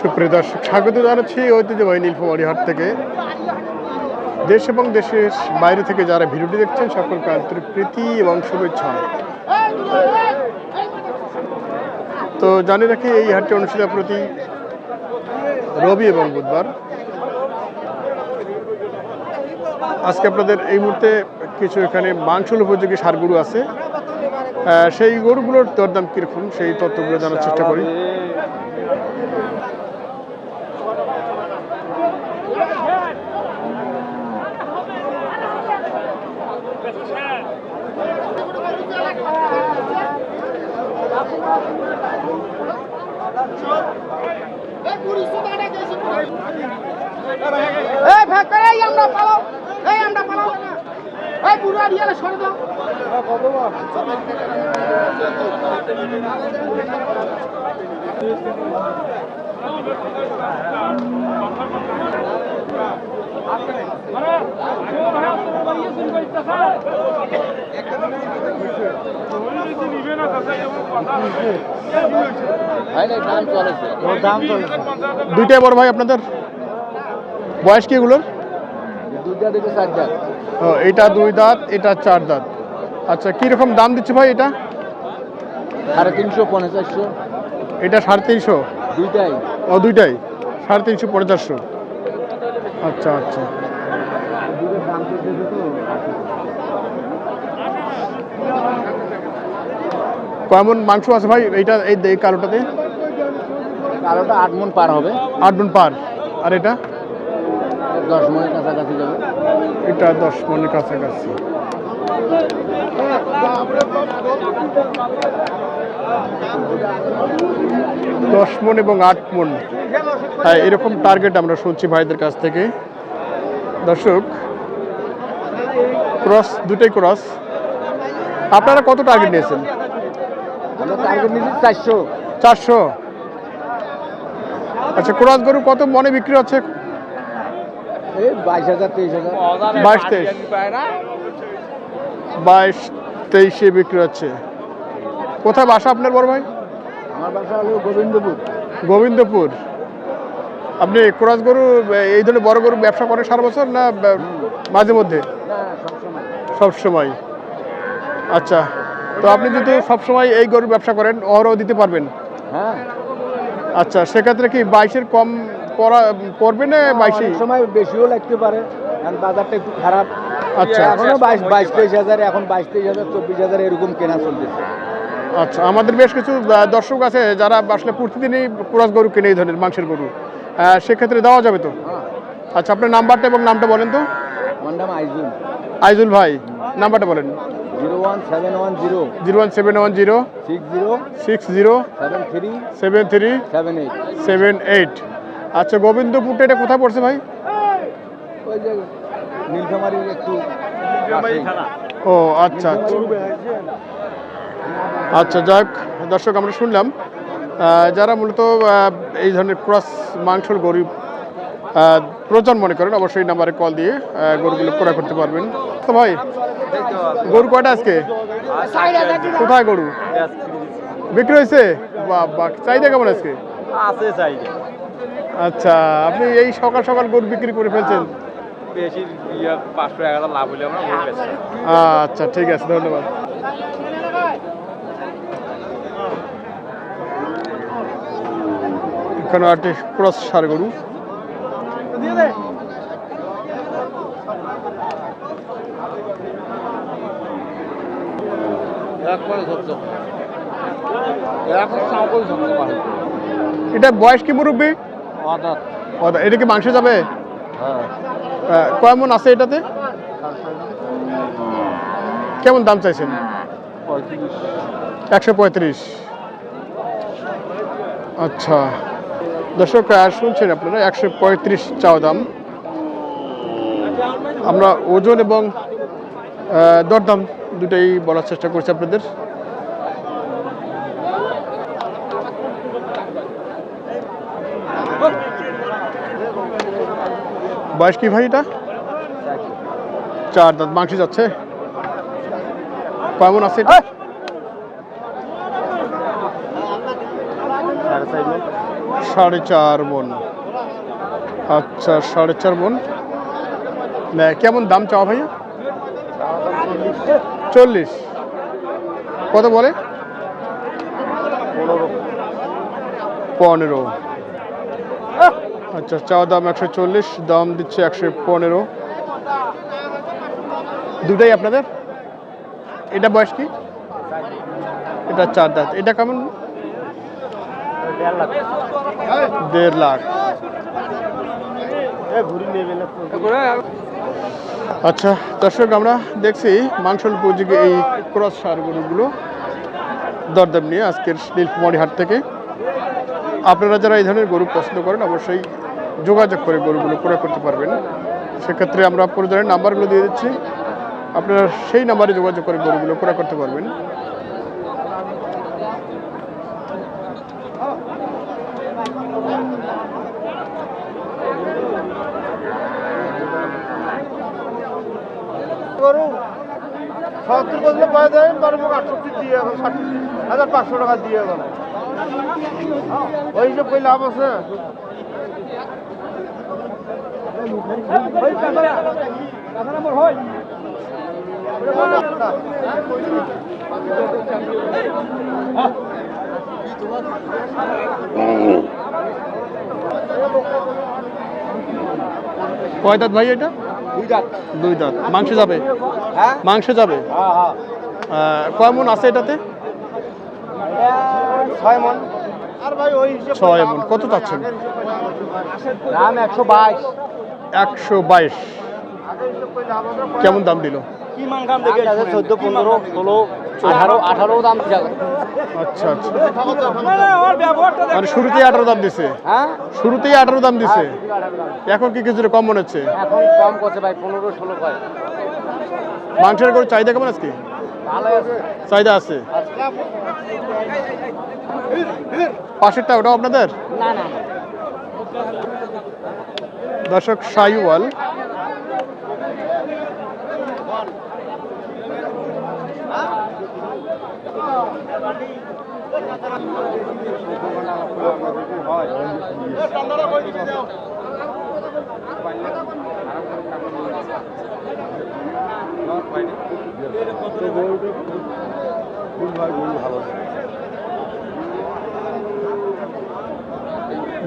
সুপ্রিয় দর্শক, স্বাগত জানাচ্ছি ঐতিহ্যবাহী নীলফামারী হাট থেকে। দেশ এবং দেশের বাইরে থেকে যারা ভিডিওটি দেখছেন, সকলকে আন্তরিক প্রীতি এবং শুভেচ্ছা। তো জানি রাখি এই হাটটি অনুষ্ঠিত প্রতি রবি এবং বুধবার। আজকে আপনাদের এই মুহূর্তে কিছু এখানে মাংসল উপযোগী সার গরু আছে সেই গরুগুলোর দরদাম কীরকম? সেই তথ্যগুলো জানার চেষ্টা করি। এই ভাগ করে এই আমরা পালাও এই আমরা পালাও দুইটাই বড় ভাই আপনাদের? বয়স কি এগুলোর? ও এটা দুই দাঁত এটা চার দাঁত। আচ্ছা কীরকম দাম দিচ্ছে ভাই এটা? সাড়ে তিনশো পনেরো চারশো। এটা সাড়ে তিনশো? দুইটাই। ও দুইটাই? সাড়ে তিনশো পঞ্চাশশো আচ্ছা আচ্ছা। কেমন মাংস আছে ভাই এইটা এই এই কালোটাতে? কালোটা আট মন পার হবে। আট গুণ পার। আর এটা? দশ মনের কাছাকাছি যাবে। এটা দশ মনের কাছাকাছি। দশ মন এবং আট মন হ্যাঁ এরকম টার্গেট আমরা শুনছি ভাইদের কাছ থেকে। দর্শক ক্রস দুটাই ক্রস আপনারা কত টার্গেট নিয়েছেন? চারশো। চারশো। আচ্ছা ক্রস গরু কত মনে বিক্রি হচ্ছে? বাইশ হাজার তেইশ হাজার। বাইশ তেইশ। বাইশ তেইশে বিক্রি হচ্ছে। কোথায় বাসা আপনার বড় ভাই? আমার বাসা হলো গোবিন্দপুর। গোবিন্দপুর। আপনি ক্রস গরু এই ধরনের বড় গরু ব্যবসা করেন সারা বছর না মাঝে মধ্যে? সবসময়। সব সময় আচ্ছা তো আপনি যদি সব সময় এই গরুর ব্যবসা করেন অহরহ দিতে পারবেন। হ্যাঁ। আচ্ছা সেক্ষেত্রে কি বাইশের কম পড়া পড়বে না বাইশে সময় বেশিও লাগতে পারে কারণ বাজারটা একটু খারাপ। আচ্ছা। এখনও বাইশ বাইশ তেইশ হাজার এখন বাইশ তেইশ হাজার চব্বিশ হাজার এরকম কেনা চলতেছে। আচ্ছা আমাদের বেশ কিছু দর্শক আছে যারা আসলে প্রতিদিনই ক্রস গরু কিনে এই ধরনের মাংসের গরু। সেক্ষেত্রে দেওয়া যাবে তো? হ্যাঁ। আচ্ছা আপনার নাম্বারটা এবং নামটা বলেন তো। আমার নাম আইজুল। আইজুল ভাই নাম্বারটা বলেন। Zero one seven one zero. Zero one seven one zero. Six zero. Six zero. Seven three. Seven three. Seven eight. Seven eight. আচ্ছা গোবিন্দপুরটা এটা কোথায় পড়ছে ভাই? ওই যে নীলফামারির একটু ও আচ্ছা আচ্ছা। আচ্ছা যাক দর্শক আমরা শুনলাম। যারা মূলত এই ধরনের ক্রস মাংসর গরিব প্রয়োজন মনে করেন অবশ্যই নাম্বারে কল দিয়ে গরুগুলো ক্রয় করতে পারবেন। তো ভাই গরু কয়টা আজকে? কোথায় গরু? বিক্রি হয়েছে? চাহিদা কেমন আজকে? আছে আচ্ছা আপনি এই সকাল সকাল গরু বিক্রি করে ফেলছেন? ইয়ে। আচ্ছা ঠিক আছে ধন্যবাদ। এখানে আটটি ক্রস সার গরু। একবারে এখন পারে এটা বয়স কি মুরব্বী? অর্থাৎ এটা কি মাংস যাবে? হ্যাঁ। আহ, আছে এটাতে? কেমন দাম চাইছেন? একশো পঁয়ত্রিশ। আচ্ছা। দর্শক শুনছেন আপনারা একশো পঁয়ত্রিশ চাওয়া দাম। আমরা ওজন এবং দরদাম দুটাই বলার চেষ্টা করছি আপনাদের। বয়স কি ভাই এটা? চার দাঁত মাংস যাচ্ছে। কেমন আছে এটা? সাড়ে চার মন। আচ্ছা সাড়ে চার মন। না, কেমন দাম চাওয়া ভাইয়া? চল্লিশ। কত বলে? পনেরো। আচ্ছা চাওয়া দাম একশো চল্লিশ দাম দিচ্ছে একশো পনেরো। দুটাই আপনাদের? এটা বয়স কি? এটা চার দাঁত। এটা কেমন? দেড় লাখ। আচ্ছা দর্শক, আমরা দেখছি মাংসল উপযোগী এই ক্রস সার গরুগুলো দরদাম নিয়ে আজকের নীলকুমারী হাট থেকে। আপনারা যারা এই ধরনের গরু পছন্দ করেন, অবশ্যই যোগাযোগ করে গরুগুলো ক্রয় করতে পারবেন। সেক্ষেত্রে আমরা পরিধানের নাম্বারগুলো দিয়ে দিচ্ছি। আপনারা সেই নাম্বারে যোগাযোগ করে গরুগুলো ক্রয় করতে পারবেন। পাওয়া যায় আটষট্টি দিয়ে ষাট হাজার পাঁচশো টাকা দিয়ে এখন ওই হিসেব কই লাভ আছে? ভাই এটা? দুই দাঁত। মাংস যাবে? হ্যাঁ? মাংস যাবে? হ্যাঁ হ্যাঁ। কয় মন আছে এটাতে? ছয় মন। আর ভাই ওই হিসেব ছয় মন। কত চাচ্ছেন? দাম একশো বাইশ। একশো বাইশ। কেমন দাম দিল? কি কাম দেখে চোদ্দ পনেরো ষোলো। আঠারো আঠারো দাম আচ্ছা আচ্ছা। মানে শুরুতেই আঠারো দাম দিছে? হ্যাঁ? শুরুতেই আঠারো দাম দিছে? এখন কি কিছুটা কম মনে হচ্ছে? এখন কম করছে ভাই পনেরো ষোলো কয় মাংসের করে চাহিদা কেমন আজকে? চাহিদা আছে? পাশেরটা ওটাও আপনাদের? দর্শক সাইওয়াল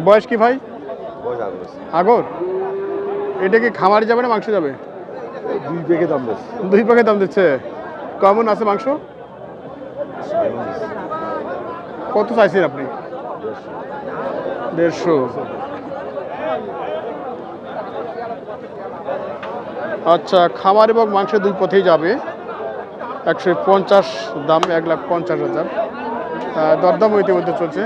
বয়স কি ভাই? আগর এটা কি খামারে যাবে না মাংস যাবে? দুই পেকে দাম বেশ দুই প্যাকেট দাম দিচ্ছে। কেমন আছে মাংস? কত চাইছেন আপনি? দেড়শো। আচ্ছা খামার এবং মাংস দুই পথেই যাবে। একশো পঞ্চাশ দাম এক লাখ পঞ্চাশ হাজার। দরদাম ইতিমধ্যে চলছে।